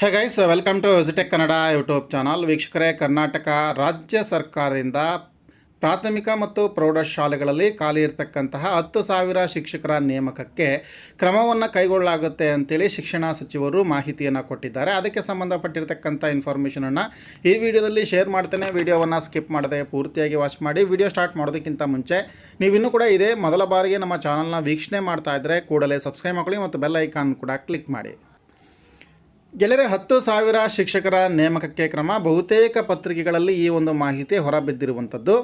Hey guys welcome to ವಿಸಿಟೆಕ್ Kannada YouTube channel ವೀಕ್ಷಕರೇ, ಕರ್ನಾಟಕ ರಾಜ್ಯ ಸರ್ಕಾರದಿಂದ ಪ್ರಾಥಮಿಕ ಮತ್ತು ಪ್ರೌಢಶಾಲೆಗಳಲ್ಲಿ ಖಾಲಿ ಇರತಕ್ಕಂತಹ ಹತ್ತು ಸಾವಿರ ಶಿಕ್ಷಕರ ನೇಮಕಕ್ಕೆ ಕ್ರಮವನ್ನು ಕೈಗೊಳ್ಳಲಾಗುತ್ತೆ ಅಂತೇಳಿ ಶಿಕ್ಷಣ ಸಚಿವರು ಮಾಹಿತಿಯನ್ನು ಕೊಟ್ಟಿದ್ದಾರೆ. ಅದಕ್ಕೆ ಸಂಬಂಧಪಟ್ಟಿರತಕ್ಕಂಥ ಇನ್ಫಾರ್ಮೇಷನನ್ನು ಈ ವಿಡಿಯೋದಲ್ಲಿ ಶೇರ್ ಮಾಡ್ತೇನೆ. ವಿಡಿಯೋವನ್ನು ಸ್ಕಿಪ್ ಮಾಡದೆ ಪೂರ್ತಿಯಾಗಿ ವಾಚ್ ಮಾಡಿ. ವಿಡಿಯೋ ಸ್ಟಾರ್ಟ್ ಮಾಡೋದಕ್ಕಿಂತ ಮುಂಚೆ ನೀವಿನ್ನೂ ಕೂಡ ಇದೇ ಮೊದಲ ಬಾರಿಗೆ ನಮ್ಮ ಚಾನಲ್ನ ವೀಕ್ಷಣೆ ಮಾಡ್ತಾ ಇದ್ದರೆ ಕೂಡಲೇ ಸಬ್ಸ್ಕ್ರೈಬ್ ಮಾಡ್ಕೊಳ್ಳಿ ಮತ್ತು ಬೆಲ್ ಐಕಾನ್ ಕೂಡ ಕ್ಲಿಕ್ ಮಾಡಿ. ಗೆಳೆಯರೆ, ಹತ್ತು ಸಾವಿರ ಶಿಕ್ಷಕರ ನೇಮಕಕ್ಕೆ ಕ್ರಮ. ಬಹುತೇಕ ಪತ್ರಿಕೆಗಳಲ್ಲಿ ಈ ಒಂದು ಮಾಹಿತಿ ಹೊರಬಿದ್ದಿರುವಂಥದ್ದು.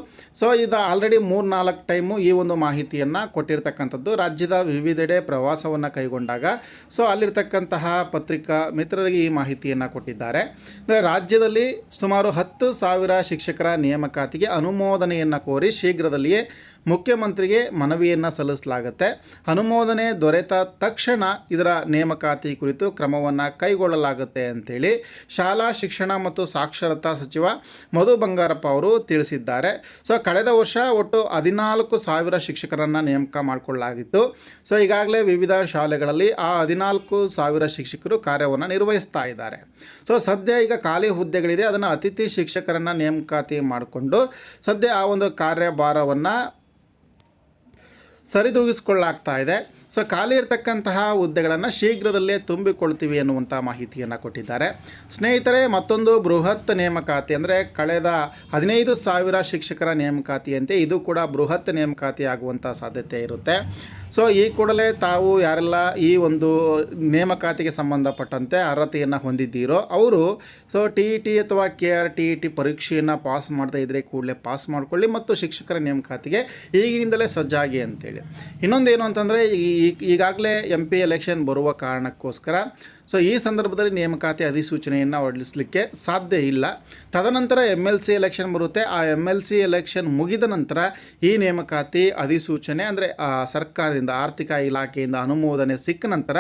ಸೊ ಇದು ಆಲ್ರೆಡಿ ಮೂರು ನಾಲ್ಕು ಟೈಮು ಈ ಒಂದು ಮಾಹಿತಿಯನ್ನು ಕೊಟ್ಟಿರ್ತಕ್ಕಂಥದ್ದು. ರಾಜ್ಯದ ವಿವಿಧೆಡೆ ಪ್ರವಾಸವನ್ನು ಕೈಗೊಂಡಾಗ. ಸೊ ಅಲ್ಲಿರ್ತಕ್ಕಂತಹ ಪತ್ರಿಕಾ ಮಿತ್ರರಿಗೆ ಈ ಮಾಹಿತಿಯನ್ನು ಕೊಟ್ಟಿದ್ದಾರೆ. ಅಂದರೆ ರಾಜ್ಯದಲ್ಲಿ ಸುಮಾರು ಹತ್ತು ಸಾವಿರ ಶಿಕ್ಷಕರ ನೇಮಕಾತಿಗೆ ಅನುಮೋದನೆಯನ್ನು ಕೋರಿ ಶೀಘ್ರದಲ್ಲಿಯೇ ಮುಖ್ಯಮಂತ್ರಿಗೆ ಮನವಿಯನ್ನು ಸಲ್ಲಿಸಲಾಗುತ್ತೆ. ಅನುಮೋದನೆ ದೊರೆತ ತಕ್ಷಣ ಇದರ ನೇಮಕಾತಿ ಕುರಿತು ಕ್ರಮವನ್ನು ಕೈಗೊಳ್ಳಲಾಗುತ್ತೆ ಅಂತೇಳಿ ಶಾಲಾ ಶಿಕ್ಷಣ ಮತ್ತು ಸಾಕ್ಷರತಾ ಸಚಿವ ಮಧು ಬಂಗಾರಪ್ಪ ಅವರು ತಿಳಿಸಿದ್ದಾರೆ. ಸೊ, ಕಳೆದ ವರ್ಷ ಒಟ್ಟು ಹದಿನಾಲ್ಕು ಸಾವಿರ ಶಿಕ್ಷಕರನ್ನು ನೇಮಕ ಮಾಡಿಕೊಳ್ಳಲಾಗಿತ್ತು. ಸೊ, ಈಗಾಗಲೇ ವಿವಿಧ ಶಾಲೆಗಳಲ್ಲಿ ಆ ಹದಿನಾಲ್ಕು ಸಾವಿರ ಶಿಕ್ಷಕರು ಕಾರ್ಯವನ್ನು ನಿರ್ವಹಿಸ್ತಾ ಇದ್ದಾರೆ. ಸೊ, ಸದ್ಯ ಈಗ ಖಾಲಿ ಹುದ್ದೆಗಳಿದೆ, ಅದನ್ನು ಅತಿಥಿ ಶಿಕ್ಷಕರನ್ನು ನೇಮಕಾತಿ ಮಾಡಿಕೊಂಡು ಸದ್ಯ ಆ ಒಂದು ಕಾರ್ಯಭಾರವನ್ನು ಸರಿದೂಗಿಸಿಕೊಳ್ಳಾಗ್ತಾ ಇದೆ. ಸೊ ಖಾಲಿ ಇರತಕ್ಕಂತಹ ಹುದ್ದೆಗಳನ್ನು ಶೀಘ್ರದಲ್ಲೇ ತುಂಬಿಕೊಳ್ತೀವಿ ಅನ್ನುವಂಥ ಮಾಹಿತಿಯನ್ನು ಕೊಟ್ಟಿದ್ದಾರೆ. ಸ್ನೇಹಿತರೆ, ಮತ್ತೊಂದು ಬೃಹತ್ ನೇಮಕಾತಿ ಅಂದರೆ ಕಳೆದ ಹದಿನೈದು ಸಾವಿರ ಶಿಕ್ಷಕರ ನೇಮಕಾತಿಯಂತೆ ಇದು ಕೂಡ ಬೃಹತ್ ನೇಮಕಾತಿ ಆಗುವಂಥ ಸಾಧ್ಯತೆ ಇರುತ್ತೆ. ಸೊ ಈ ಕೂಡಲೇ ತಾವು ಯಾರೆಲ್ಲ ಈ ಒಂದು ನೇಮಕಾತಿಗೆ ಸಂಬಂಧಪಟ್ಟಂತೆ ಅರ್ಹತೆಯನ್ನು ಹೊಂದಿದ್ದೀರೋ ಅವರು, ಸೊ ಟಿ ಇ ಟಿ ಅಥವಾ K R T E T ಪರೀಕ್ಷೆಯನ್ನು ಪಾಸ್ ಮಾಡದೇ ಇದ್ದರೆ ಕೂಡಲೇ ಪಾಸ್ ಮಾಡಿಕೊಳ್ಳಿ ಮತ್ತು ಶಿಕ್ಷಕರ ನೇಮಕಾತಿಗೆ ಈಗಿನಿಂದಲೇ ಸಜ್ಜಾಗಿ ಅಂತೇಳಿ. ಇನ್ನೊಂದೇನು ಅಂತಂದರೆ ಈ ಈಗಾಗಲೇ ಎಂ ಪಿ ಎಲೆಕ್ಷನ್ ಬರುವ ಕಾರಣಕ್ಕೋಸ್ಕರ ಸೊ ಈ ಸಂದರ್ಭದಲ್ಲಿ ನೇಮಕಾತಿ ಅಧಿಸೂಚನೆಯನ್ನು ಹೊರಡಿಸಲಿಕ್ಕೆ ಸಾಧ್ಯ ಇಲ್ಲ. ತದನಂತರ ಎಂ ಎಲ್ ಸಿ ಎಲೆಕ್ಷನ್ ಬರುತ್ತೆ. ಆ ಎಂ ಎಲ್ ಸಿ ಎಲೆಕ್ಷನ್ ಮುಗಿದ ನಂತರ ಈ ನೇಮಕಾತಿ ಅಧಿಸೂಚನೆ, ಅಂದರೆ ಸರ್ಕಾರದಿಂದ, ಆರ್ಥಿಕ ಇಲಾಖೆಯಿಂದ ಅನುಮೋದನೆ ಸಿಕ್ಕ ನಂತರ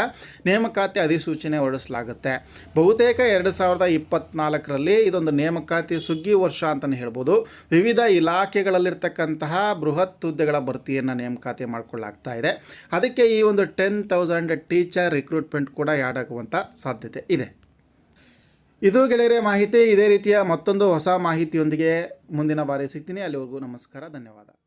ನೇಮಕಾತಿ ಅಧಿಸೂಚನೆ ಹೊರಡಿಸಲಾಗುತ್ತೆ. ಬಹುತೇಕ ಎರಡು ಸಾವಿರದ ಇಪ್ಪತ್ನಾಲ್ಕರಲ್ಲಿ ಇದೊಂದು ನೇಮಕಾತಿ ಸುಗ್ಗಿ ವರ್ಷ ಅಂತಲೇ ಹೇಳ್ಬೋದು. ವಿವಿಧ ಇಲಾಖೆಗಳಲ್ಲಿರ್ತಕ್ಕಂತಹ ಬೃಹತ್ ಹುದ್ದೆಗಳ ಭರ್ತಿಯನ್ನು ನೇಮಕಾತಿ ಮಾಡಿಕೊಳ್ಳಾಗ್ತಾ ಇದೆ. ಅದಕ್ಕೆ ಒಂದು ಟೆನ್ ತೌಸಂಡ್ ಟೀಚರ್ ರಿಕ್ರೂಟ್ಮೆಂಟ್ ಕೂಡ ಯಾಡಾಗುವಂಥ ಸಾಧ್ಯತೆ ಇದೆ. ಇದು ಗೆಳೆಯರೇ, ಮಾಹಿತಿ ಇದೇ ರೀತಿಯ ಮತ್ತೊಂದು ಹೊಸ ಮಾಹಿತಿಯೊಂದಿಗೆ ಮುಂದಿನ ಬಾರಿ ಸಿಗ್ತೀನಿ. ಅಲ್ಲಿವರೆಗೂ ನಮಸ್ಕಾರ, ಧನ್ಯವಾದ.